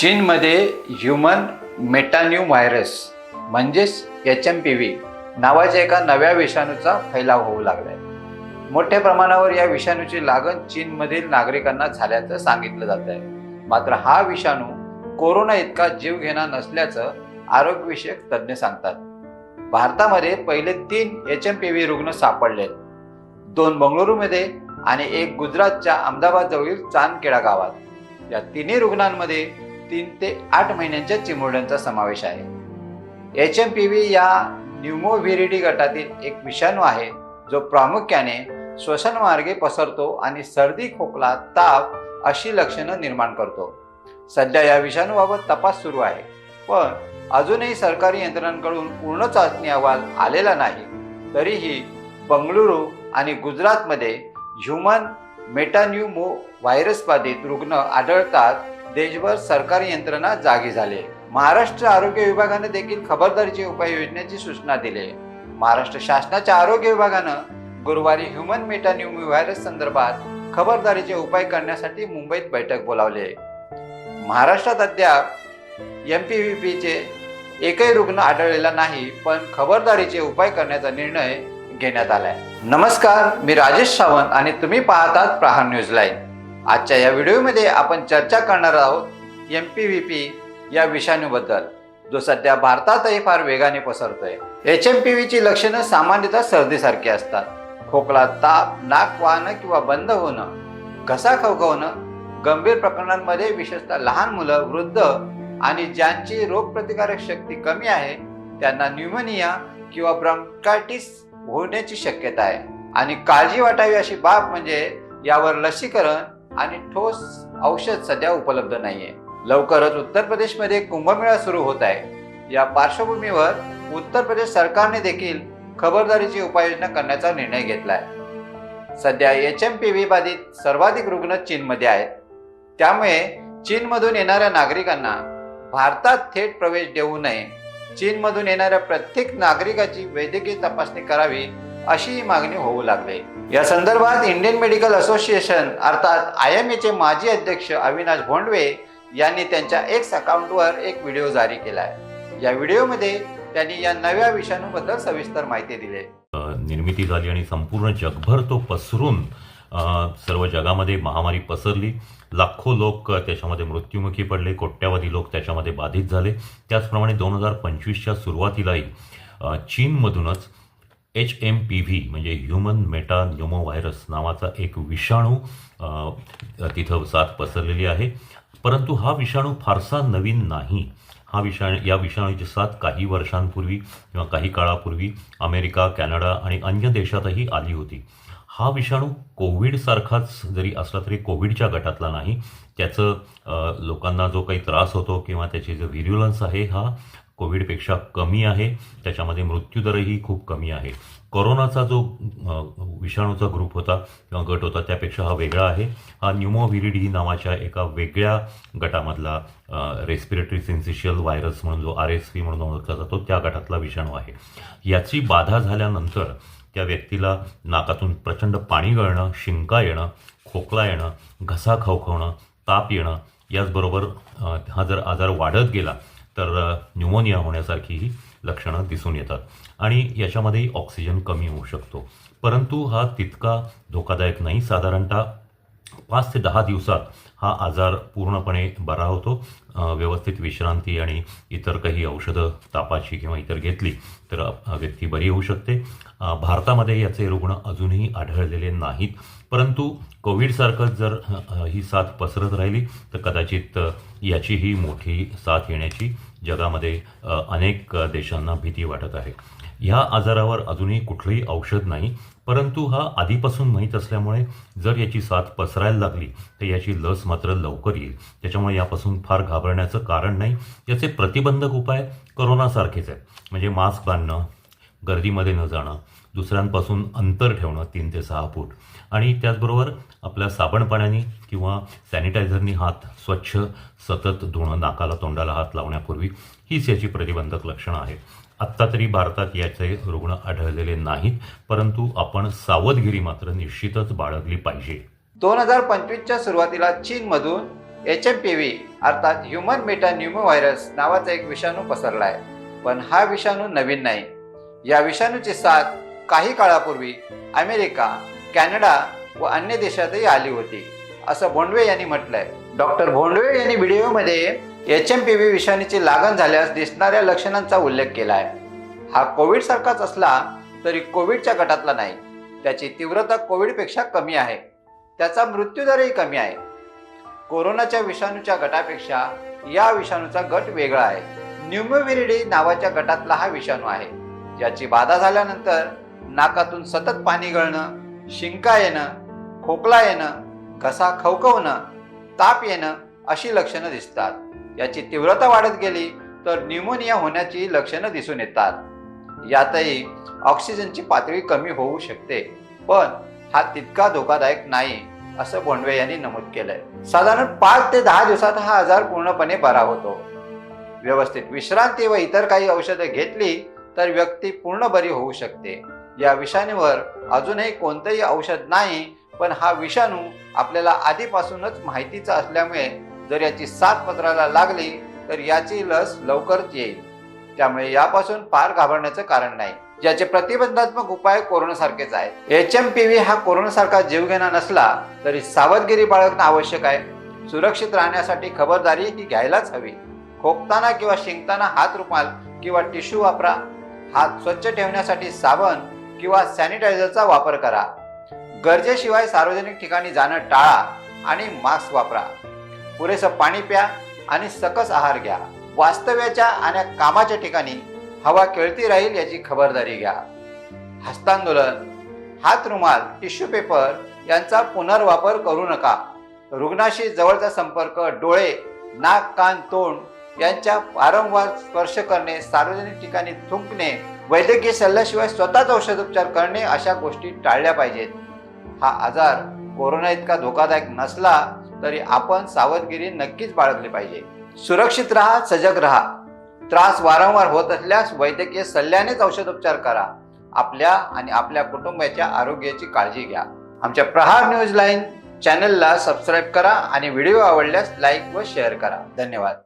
चीनमध्ये human metapneumovirus म्हणजेच H M P V नावाच्या एका नव्या विषाणूचा फैलाव होऊ लागलाय. मोठ्या प्रमाणावर या विषाणूची लागण चीनमधील नागरिकांना झाल्याचं सांगितलं जात आहे मात्र हा विषाणू कोरोना इतका जीवघेणा नसल्याचं आरोग्यविषयक तज्ज्ञ सांगतात. भारतामध्ये पहिले तीन एच एम पी व्ही रुग्ण सापडले दोन बंगळुरूमध्ये आणि एक गुजरातच्या अहमदाबाद जवळील चांदखेडा गावात. या तिन्ही रुग्णांमध्ये तीन ते आठ महिन्यांच्या चिमुरड्यांचा समावेश आहे. एच एम पी व्ही या न्यूमोव्हिरिडी गटातील एक विषाणू आहे जो प्रामुख्याने श्वसनमार्गे पसरतो आणि सर्दी खोकला ताप अशी लक्षणं निर्माण करतो. सध्या या विषाणूबाबत तपास सुरू आहे पण अजूनही सरकारी यंत्रणांकडून पूर्ण चाचणी अहवाल आलेला नाही. तरीही बंगळुरू आणि गुजरातमध्ये ह्युमन मेटान्यूमो व्हायरस बाधित रुग्ण आढळतात देशभर सरकारी यंत्रणा जागी झाले महाराष्ट्र आरोग्य विभागाने देखील खबरदारीची उपाययोजनेची सूचना दिली महाराष्ट्र शासनाच्या आरोग्य विभागानं गुरुवारी ह्युमन मेटान्यूमो व्हायरस संदर्भात खबरदारीचे उपाय करण्यासाठी मुंबईत बैठक बोलावली आहे. महाराष्ट्रात अद्याप एम पी व्ही पीचे एकही रुग्ण आढळलेला नाही पण खबरदारीचे उपाय करण्याचा निर्णय घेण्यात आलाय. नमस्कार मी राजेश सावंत आणि तुम्ही पाहतात प्रहार न्यूज लाईन. आजच्या या व्हिडिओमध्ये आपण चर्चा करणार आहोत एम पी व्ही पी या विषाणूबद्दल जो सध्या भारतातही फार वेगाने पसरतोय. एच एम पी व्हीची लक्षणं सामान्यतः सर्दीसारखी असतात. खोकला ताप नाक वाहणं किंवा बंद होणं घसा खवखवणं गंभीर प्रकरणांमध्ये विशेषतः लहान मुलं वृद्ध आणि ज्यांची रोगप्रतिकारक शक्ती कमी आहे त्यांना न्यूमोनिया किंवा ब्रॉन्कायटिस होण्याची शक्यता आहे. आणि काळजी वाटावी अशी बाब म्हणजे यावर लसीकरण आणि ठोस औषध सध्या उपलब्ध नाहीये. लवकरच उत्तर प्रदेशमध्ये कुंभमेळा सुरू होत आहे. या पार्श्वभूमीवर उत्तर प्रदेश सरकारने देखील खबरदारीची उपाययोजना करण्याचा निर्णय घेतलाय. सध्या एच एम पी व्ही बाधित सर्वाधिक रुग्ण चीनमध्ये आहेत. त्यामुळे चीनमधून येणाऱ्या नागरिकांना भारतात थेट प्रवेश देऊ नये. चीनमधून येणाऱ्या प्रत्येक नागरिकाची वैद्यकीय तपासणी करावी अशी मागणी होऊ लागली. या संदर्भात इंडियन मेडिकल असोसिएशन अर्थात आय एम एचे माजी अध्यक्ष अविनाश भोंडवे यांनी त्यांच्या एक्स अकाउंटवर एक व्हिडिओ जारी केला आहे या व्हिडिओमध्ये त्यांनी या नव्या विषाणूबद्दल सविस्तर माहिती दिली. निर्मिती झाली आणि संपूर्ण जगभर तो पसरून सर्व जगामध्ये महामारी पसरली. लाखो लोक त्याच्यामध्ये मृत्युमुखी पडले कोट्यावधी लोक त्याच्यामध्ये बाधित झाले. त्याचप्रमाणे दोन हजार पंचवीसच्या सुरुवातीलाही चीनमधूनच एच एम पी व्ही म्हणजे ह्युमन मेटा न्युमोव्हायरस नावाचा एक विषाणू तिथं साथ पसरलेली आहे. परंतु हा विषाणू फारसा नवीन नाही. हा विषाणू या विषाणूची साथ काही वर्षांपूर्वी किंवा काही काळापूर्वी अमेरिका कॅनडा आणि अन्य देशातही आली होती. हा विषाणू कोविडसारखाच जरी असला तरी कोविडच्या गटातला नाही. त्याचं लोकांना जो काही त्रास होतो किंवा त्याची जो व्हिर्युलन्स आहे हा कोविडपेक्षा कमी आहे. त्याच्यामध्ये मृत्यूदरही खूप कमी आहे. कोरोनाचा जो विषाणूचा ग्रुप होता किंवा गट होता त्यापेक्षा हा वेगळा आहे. हा न्युमोव्हिरिडी नावाच्या एका वेगळ्या गटामधला रेस्पिरेटरी सिन्सिशियल व्हायरस म्हणून जो आर एस पी म्हणून ओळखला जातो त्या गटातला विषाणू आहे. याची बाधा झाल्यानंतर त्या व्यक्तीला नाकातून प्रचंड पाणी गळणं शिंका येणं खोकला येणं घसा खवखवणं ताप येणं याचबरोबर हा जर आजार वाढत गेला तर न्युमोनिया न्यूमोनिया होण्यासारखीही लक्षणं दिसून येतात. आणि याच्यामध्येही ऑक्सिजन कमी होऊ शकतो. परंतु हा तितका धोकादायक नाही. साधारणतः पाच ते दहा दिवसात हा आजार पूर्णपणे बरा होतो. व्यवस्थित विश्रांती आणि इतर काही औषधं तापाची किंवा इतर घेतली तर व्यक्ती बरी होऊ शकते. भारतामध्ये याचे रुग्ण अजूनही आढळलेले नाहीत. परंतु कोविडसारखंच जर ही साथ पसरत राहिली तर कदाचित याचीही मोठी साथ येण्याची जगामध्ये अनेक देशांना भीती वाटत आहे. ह्या आजारावर अजूनही कुठलंही औषध नाही. परंतु हा आधीपासून माहीत असल्यामुळे जर याची साथ पसरायला लागली तर याची लस मात्र लवकर येईल. त्याच्यामुळे यापासून फार घाबरण्याचं कारण नाही. याचे प्रतिबंधक उपाय करोनासारखेच आहेत. म्हणजे मास्क बांधणं गर्दीमध्ये न जाणं दुसऱ्यांपासून अंतर ठेवणं तीन ते सहा फूट. आणि त्याचबरोबर आपल्या साबण पाण्याने किंवा सॅनिटायझरनी हात स्वच्छ सतत धुणं नाकाला तोंडाला हात लावण्यापूर्वी हीच याची प्रतिबंधक लक्षणं आहेत. आत्ता तरी भारतात याचे रुग्ण आढळलेले नाहीत परंतु आपण सावधगिरी मात्र निश्चितच बाळगली पाहिजे. दोन हजार पंचवीसच्या सुरुवातीला चीनमधून एच एम पी व्ही अर्थात ह्युमन मेटा न्यूमो व्हायरस नावाचा एक विषाणू पसरला आहे पण हा विषाणू नवीन नाही. या विषाणूची साथ काही काळापूर्वी अमेरिका कॅनडा व अन्य देशातही आली होती असं भोंडवे यांनी म्हटलंय. डॉक्टर भोंडवे यांनी व्हिडिओमध्ये एच एम पी व्ही विषाणूची लागण झाल्यास दिसणाऱ्या लक्षणांचा उल्लेख केला आहे हा कोविड सारखाच असला तरी कोविडच्या गटातला नाही. त्याची तीव्रता कोविडपेक्षा कमी आहे. त्याचा मृत्यूदरही कमी आहे. कोरोनाच्या विषाणूच्या गटापेक्षा या विषाणूचा गट वेगळा आहे. न्युमोविरिडी नावाच्या गटातला हा विषाणू आहे. याची बाधा झाल्यानंतर नाकातून सतत पाणी गळणं शिंका येणं खोकला येणं घसा खवखवणं ताप येणं अशी लक्षणं दिसतात. याची तीव्रता वाढत गेली तर न्यूमोनिया होण्याची लक्षणं दिसून येतात. यातही ऑक्सिजनची पातळी कमी होऊ शकते पण हा तितका धोकादायक नाही असं बोंडवे यांनी नमूद केलंय. साधारण पाच ते दहा दिवसात हा आजार पूर्णपणे बरा होतो. व्यवस्थित विश्रांती व इतर काही औषधं घेतली तर व्यक्ती पूर्ण बरी होऊ शकते. या विषाणूवर अजूनही कोणतंही औषध नाही पण हा विषाणू आपल्याला आधीपासूनच माहितीचा असल्यामुळे जर याची साथ पत्राला लागली तर याची लस लवकरच येईल. त्यामुळे यापासून फार घाबरण्याचं कारण नाही. याचे प्रतिबंधात्मक उपाय कोरोनासारखेच आहेत. एच एम पी व्ही हा कोरोनासारखा जीवघेणा नसला तरी सावधगिरी बाळगणं आवश्यक आहे. सुरक्षित राहण्यासाठी खबरदारी ही घ्यायलाच हवी. खोकताना किंवा शिंकताना हात रुमाल किंवा टिश्यू वापरा. हात स्वच्छ ठेवण्यासाठी साबण किंवा सॅनिटायझरचा वापर करा. गरजेशिवाय सार्वजनिक ठिकाणी जाणं टाळा आणि मास्क वापरा. पुरेसं पाणी प्या आणि सकस आहार घ्या. वास्तव्याच्या आणि कामाच्या ठिकाणी हवा खेळती राहील याची खबरदारी घ्या. हस्तांदोलन. हात रुमाल टिश्यू पेपर यांचा पुनर्वापर करू नका. रुग्णाशी जवळचा संपर्क डोळे नाक कान तोंड यांच्या वारंवार स्पर्श करणे सार्वजनिक ठिकाणी थुंकणे वैद्यकीय सल्ल्याशिवाय स्वतःच औषधोपचार करणे अशा गोष्टी टाळल्या पाहिजेत. हा आजार कोरोना इतका धोकादायक नसला तरी आपण सावधगिरी नक्कीच बाळगली पाहिजे. सुरक्षित राहा सजग राहा. त्रास वारंवार होत असल्यास वैद्यकीय सल्ल्यानेच औषधोपचार करा. आपल्या आणि आपल्या कुटुंबाच्या आरोग्याची काळजी घ्या. आमच्या प्रहार न्यूज लाईन चॅनलला सबस्क्राईब करा आणि व्हिडिओ आवडल्यास लाईक व शेअर करा. धन्यवाद.